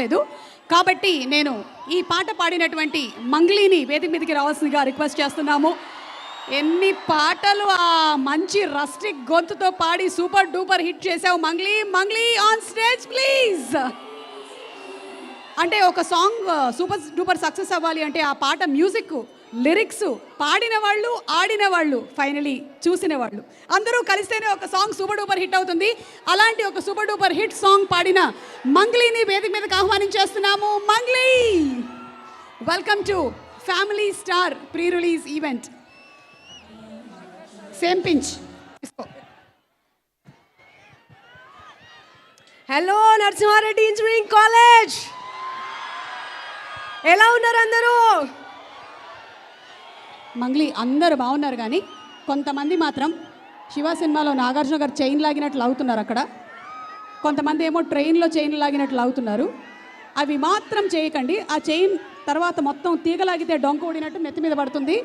లేదు. కాబట్టి నేను ఈ పాట పాడినటువంటి మంగ్లీని వేదిక మీదకి రావాల్సిందిగా రిక్వెస్ట్ చేస్తున్నాము. ఎన్ని పాటలు ఆ మంచి రస్టిక్ గొంతుతో పాడి సూపర్ డూపర్ హిట్ చేసావు Mangli Mangli on stage please. అంటే ఒక సాంగ్ సూపర్ డూపర్ సక్సెస్ అవ్వాలి అంటే ఆ పాట మ్యూజిక్ లిరిక్స్ పాడిన వాళ్ళు ఆడిన వాళ్ళు ఫైనలీ చూసిన వాళ్ళు. అందరూ కలిస్తేనే ఒక సాంగ్ సూపర్ డూపర్ హిట్ అవుతుంది. అలాంటి ఒక సూపర్ డూపర్ హిట్ సాంగ్ పాడిన మంగ్లీని వేదిక మీదకి ఆహ్వానించేస్తున్నాము. Mangli! Welcome to family star pre release event same pinch hello Narasimha Reddy engineering college ఎలా ఉన్నారు అందరూ? మంగ్లీ అందరూ బాగున్నారు కానీ కొంతమంది మాత్రం శివ సినిమాలో నాగార్జున గారు చైన్ లాగినట్లు అవుతున్నారు అక్కడ. కొంతమంది ఏమో ట్రైన్లో చైన్ లాగినట్లు అవుతున్నారు. అవి మాత్రం చేయకండి. ఆ చైన్ తర్వాత మొత్తం తీగలాగితే డొంక ఊడినట్టు నెత్తి మీద పడుతుంది.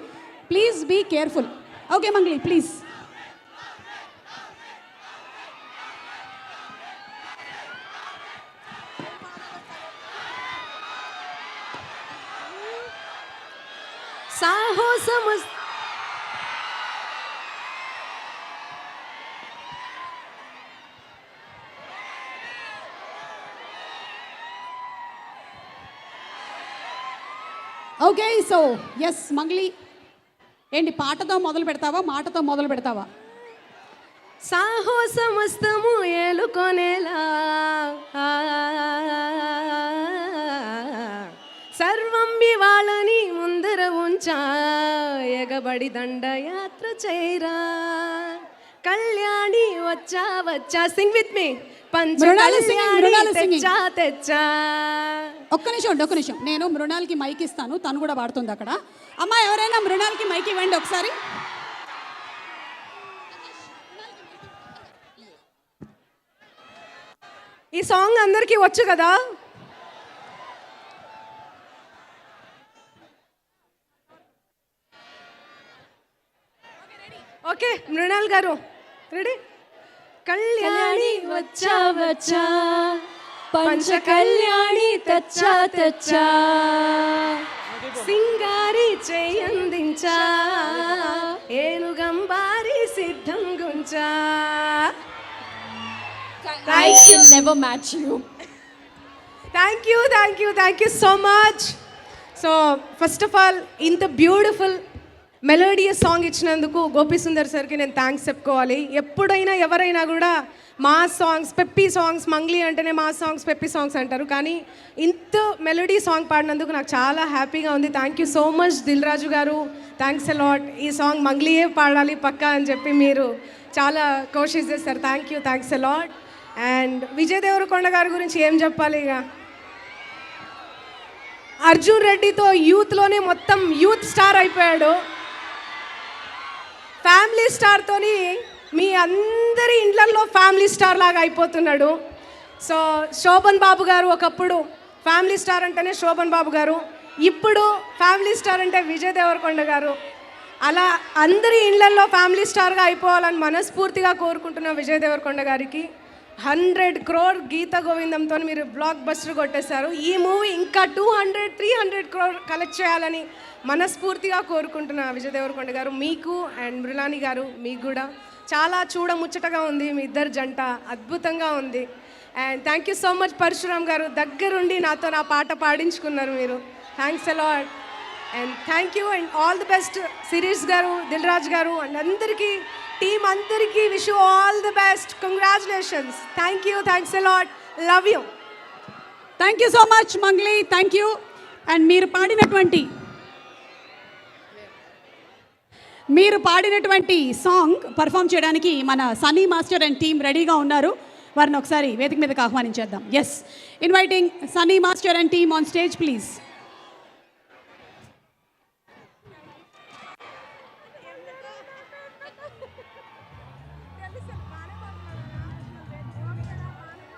Please be careful. Okay Mangli please. Okay so yes Mangli ఏంటి పాటతో మొదలు పెడతావా మాటతో మొదలు పెడతావా? సాహసమస్తము ఏలుకొనేలా. సర్వం వాళ్ళని ముందర ఉంచా ఎగబడి దండయాత్ర చేయరా. కళ్యాణి వచ్చా వచ్చా సింగ్ విత్ మీ ఒక్క నిమిషం ఒక్క నిమిషం. నేను మృణాల్కి మైక్ ఇస్తాను తను కూడా పాడుతుంది అక్కడ. అమ్మ ఎవరైనా మృణాల్కి మైక్ ఇవ్వండి ఒకసారి. ఈ సాంగ్ అందరికీ వచ్చు కదా? ఓకే మృణాల్ గారు. రెడీ కళ్యాణి వచ్చా వచ్చా. పంచ కళ్యాణి తెచ్చా తెచ్చా. సింగారి చేయందించా ఏనుగంబారి సిద్ధం గుంచా. I can never match you. Thank you thank you thank you so much so first of all ఇంత బ్యూటిఫుల్ మెలోడియస్ సాంగ్ ఇచ్చినందుకు గోపి సుందర్ సార్కి నేను థ్యాంక్స్ చెప్పుకోవాలి. ఎప్పుడైనా ఎవరైనా కూడా మా సాంగ్స్ పెప్పి సాంగ్స్ మంగ్లీ అంటేనే మా సాంగ్స్ పెప్పి సాంగ్స్ అంటారు. కానీ ఇంత మెలోడీ సాంగ్ పాడినందుకు నాకు చాలా హ్యాపీగా ఉంది. Thank you so much Dil Raju గారు. థ్యాంక్స్ అలాట్ ఈ సాంగ్ మంగ్లీయే పాడాలి పక్కా అని చెప్పి మీరు చాలా కోషిష్ చేస్తారు. Thank you thanks a lot and Vijay Deverakonda గారి గురించి ఏం చెప్పాలి ఇక? అర్జున్ రెడ్డితో యూత్లోనే మొత్తం యూత్ స్టార్ అయిపోయాడు. ఫ్యామిలీ స్టార్తోని మీ అందరి ఇండ్లల్లో ఫ్యామిలీ స్టార్ లాగా అయిపోతున్నాడు. సో శోభన్ బాబు గారు ఒకప్పుడు ఫ్యామిలీ స్టార్ అంటేనే శోభన్ బాబు గారు. ఇప్పుడు ఫ్యామిలీ స్టార్ అంటే విజయ్ దేవరకొండ గారు. అలా అందరి ఇండ్లల్లో ఫ్యామిలీ స్టార్గా అయిపోవాలని మనస్ఫూర్తిగా కోరుకుంటున్న విజయ్ దేవరకొండ గారికి హండ్రెడ్ క్రోర్ గీత గోవిందంతో మీరు బ్లాక్ బస్టర్ కొట్టేశారు. ఈ మూవీ ఇంకా two hundred three hundred crore collect చేయాలని మనస్ఫూర్తిగా కోరుకుంటున్న విజయ్ దేవరకొండ గారు మీకు అండ్ మృలాని గారు మీకు కూడా. చాలా చూడముచ్చటగా ఉంది మీ ఇద్దరు జంట అద్భుతంగా ఉంది. And thank you so much Parashuram గారు దగ్గరుండి నాతో నా పాట పాడించుకున్నారు మీరు. Thanks a lot and thank you and all the best Shirish గారు దిల్ రాజ్ గారు అండ్ అందరికీ టీం అందరికీ wish all the best congratulations thank you thanks a lot love you thank you so much Mangli thank you and మీరు పాడినటువంటి మీరు పాడినటువంటి song perform చేయడానికి మన సనీ మాస్టర్ అండ్ టీం రెడీగా ఉన్నారు. వారిని ఒకసారి వేదిక మీదకి ఆహ్వానించేద్దాం. Yes inviting Sunny master and team on stage please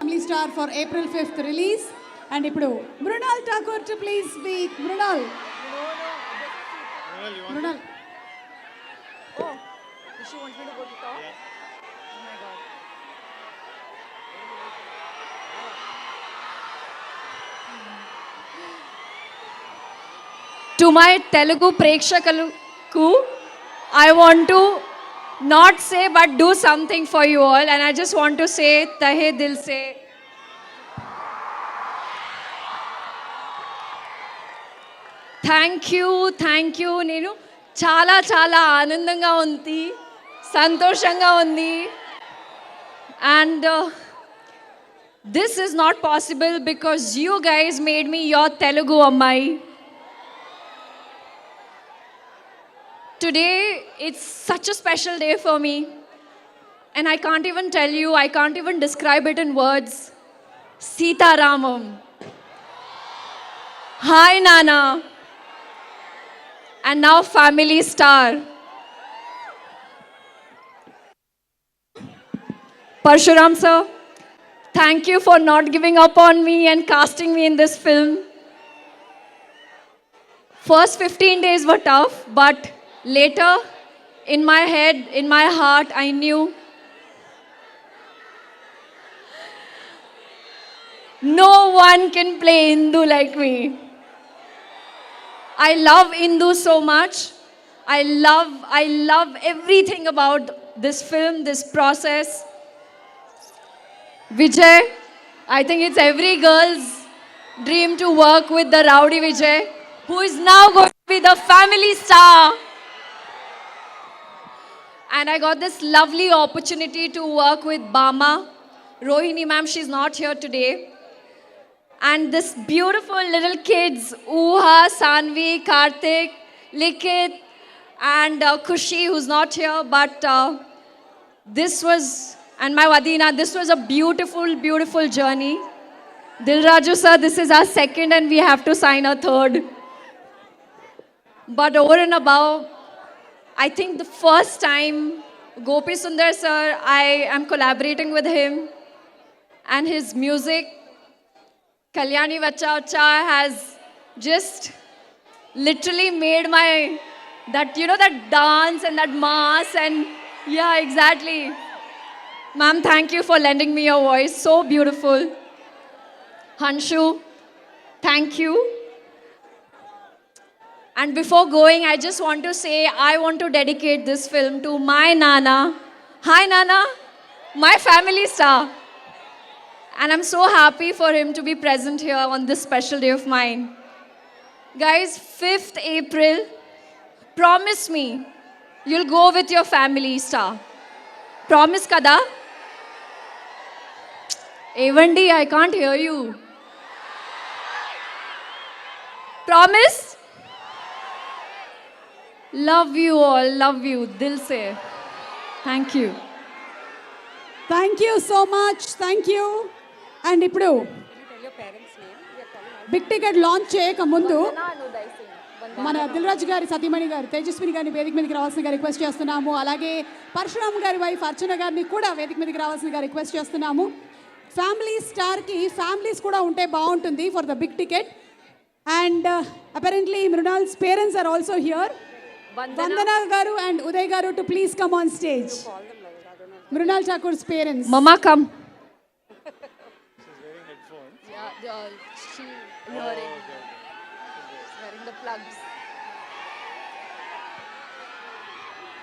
family star for April 5th release. And now, Brunal Takur, to please speak. Brunal. Brunal. Oh, she wants me to go to talk? Oh to my Telugu Prekshakalu, I want to not say but do something for you all. And I just want to say, Tahe Dil Se. Thank you thank you నేను చాలా చాలా ఆనందంగా ఉంది సంతోషంగా ఉంది and this is not possible because you guys made me your Telugu అమ్మాయి today it's such a special day for me and I can't even tell you, I can't even describe it in words. Sitaramam. Hi, Nana. and now, family star. Parshuram, sir, thank you for not giving up on me and casting me in this film. First 15 days were tough, but later, in my head, in my heart, I knew no one can play Hindu like me. I love Indu so much. I love, I love everything about this film, this process. Vijay, I think it's every girl's dream to work with the rowdy Vijay, who is now going to be the family star. And I got this lovely opportunity to work with Bama. Rohini ma'am, she's not here today. And this beautiful little kids, Uha, Sanvi, Karthik, Likit, and uh, Kushi, who's not here, but uh, this was, and my Wadina, this was a beautiful, beautiful journey. Dilraju sir, this is our second, and we have to sign a third. But over and above, I think the first time Gopi Sundar sir, I am collaborating with him, and his music, Kalyani Vacha Vacha, has just literally made my that you know that dance and that mass and yeah exactly. Ma'am thank you for lending me your voice. So beautiful. Hanshu thank you. And before going i just want to say i want to dedicate this film to my nana. Hi nana. My family star and I'm so happy for him to be present here on this special day of mine. Guys, 5th April, promise me you'll go with your family, star. Promise kada? Avandi, I can't hear you. Promise? Love you all, love you, dil se. Thank you. Thank you so much. Thank you. And ఇప్పుడు big ticket launch చేయక ముందు మన దిల్రాజు గారి సతీమణి గారు తేజస్విని గారిని వేదిక మీదకి రావాల్సిందిగా రిక్వెస్ట్ చేస్తున్నాము. అలాగే పరశురామ్ గారి వైఫ్ అర్చన గారిని కూడా వేదిక మీదకి రావాల్సిందిగా రిక్వెస్ట్ చేస్తున్నాము. ఫ్యామిలీ స్టార్కి ఫ్యామిలీస్ కూడా ఉంటే బాగుంటుంది for the big ticket and apparently Mrunal's parents are also here Vandana గారు అండ్ ఉదయ్ గారు to please come on stage Mrunal Thakur's parents mama come uh, she oh, okay, okay. wearing the plugs.